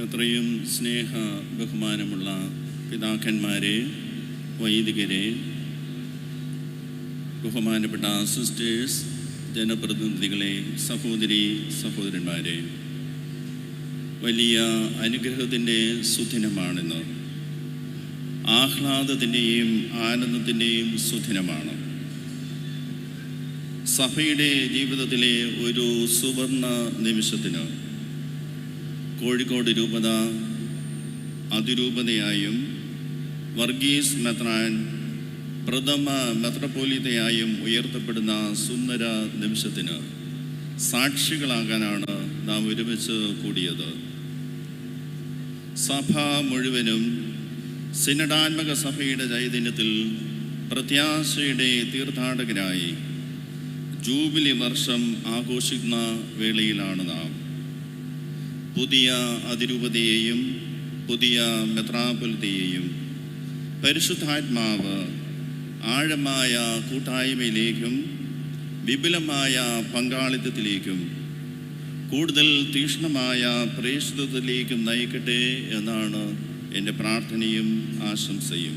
എത്രയും സ്നേഹ ബഹുമാനമുള്ള പിതാക്കന്മാരെ വൈദികരെ ബഹുമാനപ്പെട്ട സിസ്റ്റേഴ്സ് ജനപ്രതിനിധികളെ സഹോദരി സഹോദരന്മാരെ വലിയ അനുഗ്രഹത്തിന്റെ സുദിനമാണിന്ന് ആഹ്ലാദത്തിന്റെയും ആനന്ദത്തിന്റെയും സുദിനമാണ്. സഭയുടെ ജീവിതത്തിലെ ഒരു സുവർണ നിമിഷത്തിന് കോഴിക്കോട് രൂപത അതിരൂപതയായും വർഗീസ് മെത്രാൻ പ്രഥമ മെത്രപോലിതയായും ഉയർത്തപ്പെടുന്ന സുന്ദര നിമിഷത്തിന് സാക്ഷികളാകാനാണ് നാം ഒരുമിച്ച് കൂടിയത്. സഭ മുഴുവനും സിനഡാത്മക സഭയുടെ ചൈതന്യത്തിൽ പ്രത്യാശയുടെ തീർത്ഥാടകരായി ജൂബിലി വർഷം ആഘോഷിക്കുന്ന വേളയിലാണ് നാം. പുതിയ അതിരൂപതയെയും പുതിയ മെത്രാപൊലിതയെയും പരിശുദ്ധാത്മാവ് ആഴമായ കൂട്ടായ്മയിലേക്കും വിപുലമായ പങ്കാളിത്തത്തിലേക്കും കൂടുതൽ തീക്ഷ്ണമായ പ്രേക്ഷിതത്തിലേക്കും നയിക്കട്ടെ എന്നാണ് എന്റെ പ്രാർത്ഥനയും ആശംസയും.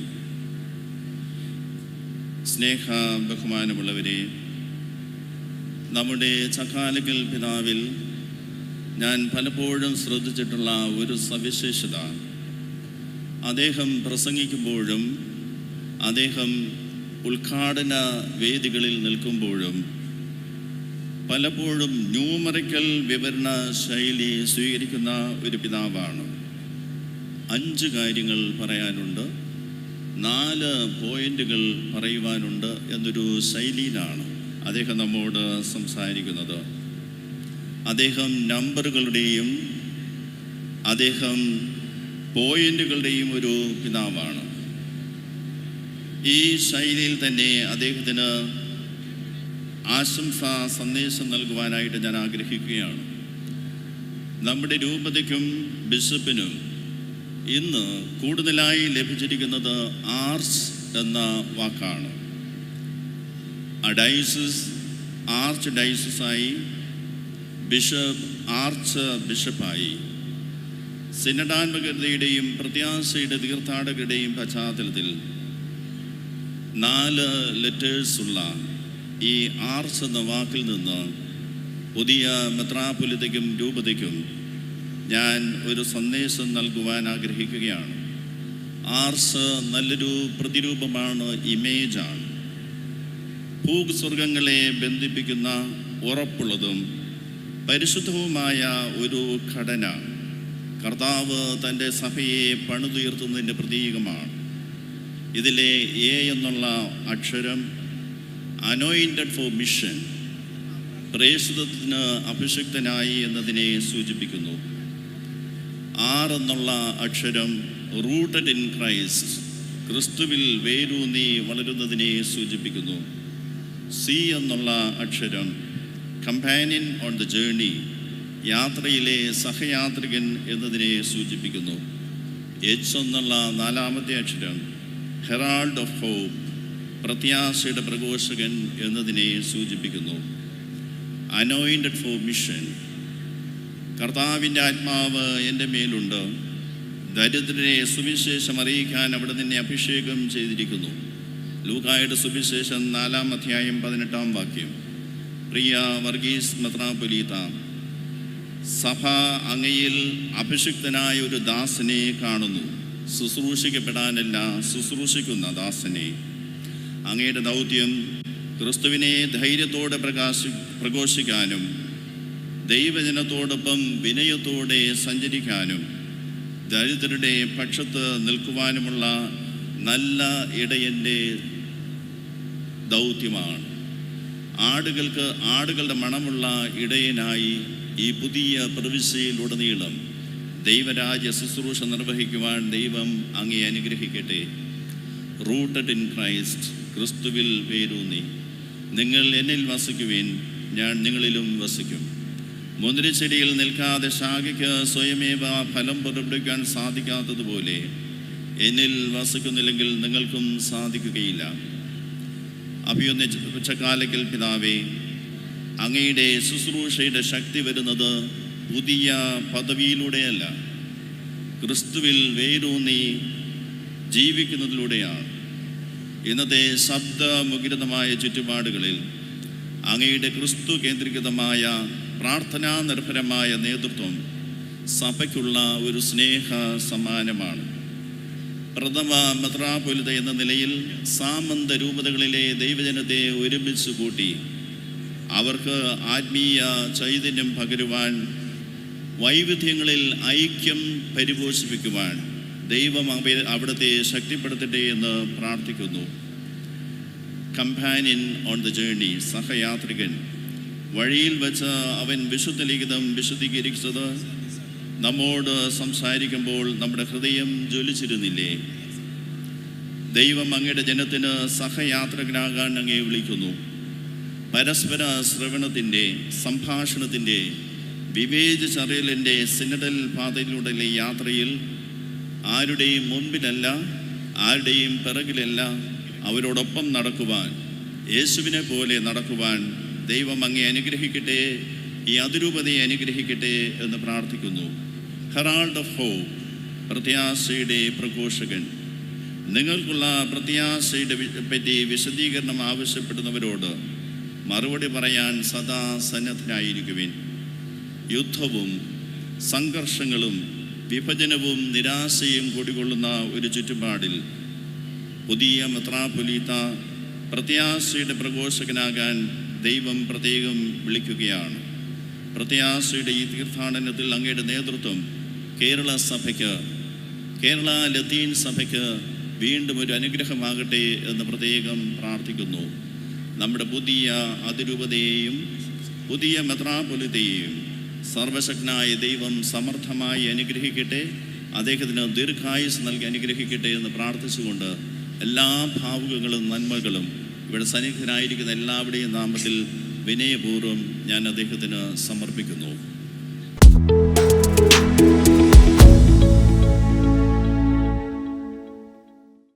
സ്നേഹ ബഹുമാനമുള്ളവരെ നമ്മുടെ ചക്കാലകൽ പിതാവിൽ ഞാൻ പലപ്പോഴും ശ്രദ്ധിച്ചിട്ടുള്ള ഒരു സവിശേഷത. അദ്ദേഹം പ്രസംഗിക്കുമ്പോഴും അദ്ദേഹം ഉദ്ഘാടന വേദികളിൽ നിൽക്കുമ്പോഴും പലപ്പോഴും ന്യൂമറിക്കൽ വിവരണ ശൈലി സ്വീകരിക്കുന്ന ഒരു പിതാവാണ്. അഞ്ച് കാര്യങ്ങൾ പറയാനുണ്ട് നാല് പോയിന്റുകൾ പറയുവാനുണ്ട് എന്നൊരു ശൈലിയിലാണ് അദ്ദേഹം നമ്മോട് സംസാരിക്കുന്നത്. അദ്ദേഹം നമ്പറുകളുടെയും അദ്ദേഹം പോയിന്റുകളുടെയും ഒരു പിതാവാണ്. ഈ ശൈലിയിൽ തന്നെ അദ്ദേഹത്തിന് ആശംസ സന്ദേശം നൽകുവാനായിട്ട് ഞാൻ ആഗ്രഹിക്കുകയാണ്. നമ്മുടെ രൂപതയ്ക്കും ബിഷപ്പിനും ഇന്ന് കൂടുതലായി ലഭിച്ചിരിക്കുന്നത് ആർച്ച് എന്ന വാക്കാണ്. ഡൈസിസ് ആർച്ച് ഡൈസിസായി ബിഷപ്പ് ആർച്ച് ബിഷപ്പായി സിനഡാൻമകരുടെയും പ്രത്യാശയുടെ തീർത്ഥാടകരുടെയും പശ്ചാത്തലത്തിൽ നാല് ലെറ്റേഴ്സുള്ള ഈ ആർച്ച് എന്ന വാക്കിൽ നിന്ന് പുതിയ മെത്രാപുലിതയ്ക്കും രൂപതയ്ക്കും ഞാൻ ഒരു സന്ദേശം നൽകുവാൻ ആഗ്രഹിക്കുകയാണ്. ആർസ് നല്ലൊരു പ്രതിരൂപമാണ് ഇമേജാണ്. ഭൂസ്വർഗങ്ങളെ ബന്ധിപ്പിക്കുന്ന ഉറപ്പുള്ളതും പരിശുദ്ധവുമായ ഒരു ഘടന കർത്താവ് തന്റെ സഭയെ പണിതുയർത്തുന്നതിന്റെ പ്രതീകമാണ്. ഇതിലെ എ എന്നുള്ള അക്ഷരം അനോയിന്റഡ് ഫോർ മിഷൻ പ്രേഷിതത്തിന് അഭിഷിക്തനായി എന്നതിനെ സൂചിപ്പിക്കുന്നു. ആർ എന്നുള്ള അക്ഷരം റൂട്ടഡ് ഇൻ ക്രൈസ്റ്റ് ക്രിസ്തുവിൽ വേരൂന്നി വളരുന്നതിനെ സൂചിപ്പിക്കുന്നു. സി എന്നുള്ള അക്ഷരം കമ്പാനിയൻ ഓൺ ദ ജേണി യാത്രയിലെ സഹയാത്രികൻ എന്നതിനെ സൂചിപ്പിക്കുന്നു. എച്ച് എന്നുള്ള നാലാമത്തെ അക്ഷരം ഹെറാൾഡ് ഓഫ് ഹോപ്പ് പ്രത്യാശയുടെ പ്രഘോഷകൻ എന്നതിനെ സൂചിപ്പിക്കുന്നു. അനോയിന്റഡ് ഫോർ മിഷൻ കർത്താവിന്റെ ആത്മാവ് എന്റെ മേലുണ്ട്. ദരിദ്രരെ സുവിശേഷം അറിയിക്കാൻ അവിടെ നിന്നെ അഭിഷേകം ചെയ്തിരിക്കുന്നു. ലൂക്കായുടെ സുവിശേഷം നാലാം അധ്യായം പതിനെട്ടാം വാക്യം. പ്രിയ വർഗീസ് മെത്രാപൊലീത സഭ അങ്ങയിൽ അഭിഷിക്തനായ ഒരു ദാസനെ കാണുന്നു. ശുശ്രൂഷിക്കപ്പെടാനല്ല ശുശ്രൂഷിക്കുന്ന ദാസനെ. അങ്ങയുടെ ദൗത്യം ക്രിസ്തുവിനെ ധൈര്യത്തോടെ പ്രകാശി പ്രഘോഷിക്കാനും ദൈവജനത്തോടൊപ്പം വിനയത്തോടെ സഞ്ചരിക്കാനും ദരിദ്രരുടെ പക്ഷത്ത് നിൽക്കുവാനുമുള്ള നല്ല ഇടയന്റെ ദൗത്യമാണ്. ആടുകൾക്ക് ആടുകളുടെ മണമുള്ള ഇടയനായി ഈ പുതിയ പ്രവിശ്യയിലുടനീളം ദൈവരാജ്യ ശുശ്രൂഷ നിർവഹിക്കുവാൻ ദൈവം അങ്ങേ അനുഗ്രഹിക്കട്ടെ. റൂട്ടഡ് ഇൻ ക്രൈസ്റ്റ് ക്രിസ്തുവിൽ വേരൂന്നി നിങ്ങൾ എന്നിൽ വസിക്കുവിൻ ഞാൻ നിങ്ങളിലും വസിക്കും. മുന്തിരിച്ചെടിയിൽ നിൽക്കാതെ ശാഖയ്ക്ക് സ്വയമേവ ഫലം പുറപ്പെടുവിക്കാൻ സാധിക്കാത്തതുപോലെ എന്നിൽ വസിക്കുന്നില്ലെങ്കിൽ നിങ്ങൾക്കും സാധിക്കുകയില്ല. അഭിയൊന്ന കാലകിൽ പിതാവേ അങ്ങയുടെ ശുശ്രൂഷയുടെ ശക്തി വരുന്നത് പുതിയ പദവിയിലൂടെയല്ല. ക്രിസ്തുവിൽ വേരൂന്നി ജീവിക്കുന്നതിലൂടെയാണ്. ഇന്നത്തെ ശബ്ദമുഖരിതമായ ചുറ്റുപാടുകളിൽ അങ്ങയുടെ ക്രിസ്തു കേന്ദ്രീകൃതമായ പ്രാർത്ഥനാ നിർഭരമായ നേതൃത്വം സഭയ്ക്കുള്ള ഒരു സ്നേഹ സമ്മാനമാണ് പ്രഥമ മെത്രാപൊലിത എന്ന നിലയിൽ സാമന്ത രൂപതകളിലെ ദൈവജനത്തെ ഒരുമിച്ച് കൂട്ടി അവർക്ക് ആത്മീയ ചൈതന്യം പകരുവാൻ വൈവിധ്യങ്ങളിൽ ഐക്യം പരിപോഷിപ്പിക്കുവാൻ ദൈവം അവ അവിടുത്തെ ശക്തിപ്പെടുത്തട്ടെ എന്ന് പ്രാർത്ഥിക്കുന്നു. കമ്പാനിയൻ ഓൺ ദ ജേണി സഹയാത്രികൻ. വഴിയിൽ വെച്ച് അവൻ വിശുദ്ധ ലിഖിതം വിശുദ്ധീകരിച്ചത് നമ്മോട് സംസാരിക്കുമ്പോൾ നമ്മുടെ ഹൃദയം ജ്വലിച്ചിരുന്നില്ലേ? ദൈവം അങ്ങയുടെ ജനത്തിന് സഹയാത്രകനാകാൻ അങ്ങേ വിളിക്കുന്നു. പരസ്പര ശ്രവണത്തിന്റെ സംഭാഷണത്തിന്റെ വിവേചിച്ചറിയലിന്റെ സിനഡൽ പാതയിലൂടെയുള്ള യാത്രയിൽ ആരുടെയും മുൻപിലല്ല ആരുടെയും പിറകിലല്ല അവരോടൊപ്പം നടക്കുവാൻ യേശുവിനെ പോലെ നടക്കുവാൻ ദൈവം അങ്ങേ അനുഗ്രഹിക്കട്ടെ ഈ അതിരൂപതയെ അനുഗ്രഹിക്കട്ടെ എന്ന് പ്രാർത്ഥിക്കുന്നു. ഹെറാൾഡ് ഓഫ് ഹോപ്പ് പ്രത്യാശയുടെ പ്രഘോഷകൻ. നിങ്ങൾക്കുള്ള പ്രത്യാശയുടെ പറ്റി വിശദീകരണം ആവശ്യപ്പെടുന്നവരോട് മറുപടി പറയാൻ സദാ സന്നദ്ധനായിരിക്കുവിൻ. യുദ്ധവും സംഘർഷങ്ങളും വിഭജനവും നിരാശയും കൂടികൊള്ളുന്ന ഒരു ചുറ്റുപാടിൽ പുതിയ മെത്രാപൊലീത്ത പ്രത്യാശയുടെ പ്രഘോഷകനാകാൻ ദൈവം പ്രത്യേകം വിളിക്കുകയാണ്. പ്രത്യാശയുടെ ഈ തീർത്ഥാടനത്തിൽ അങ്ങയുടെ നേതൃത്വം കേരള സഭയ്ക്ക് കേരള ലത്തീൻ സഭയ്ക്ക് വീണ്ടും ഒരു അനുഗ്രഹമാകട്ടെ എന്ന് പ്രത്യേകം പ്രാർത്ഥിക്കുന്നു. നമ്മുടെ പുതിയ അതിരൂപതയെയും പുതിയ മെത്രാപൊലിതയെയും സർവശക്തനായ ദൈവം സമർത്ഥമായി അനുഗ്രഹിക്കട്ടെ അദ്ദേഹത്തിന് ദീർഘായുസ് നൽകി അനുഗ്രഹിക്കട്ടെ എന്ന് പ്രാർത്ഥിച്ചുകൊണ്ട് എല്ലാ ഭാവുകങ്ങളും നന്മകളും ഇവിടെ സന്നിഹിതനായിരിക്കുന്ന എല്ലാവരുടെയും നാമത്തിൽ വിനയപൂർവം ഞാൻ അദ്ദേഹത്തിന് സമർപ്പിക്കുന്നു.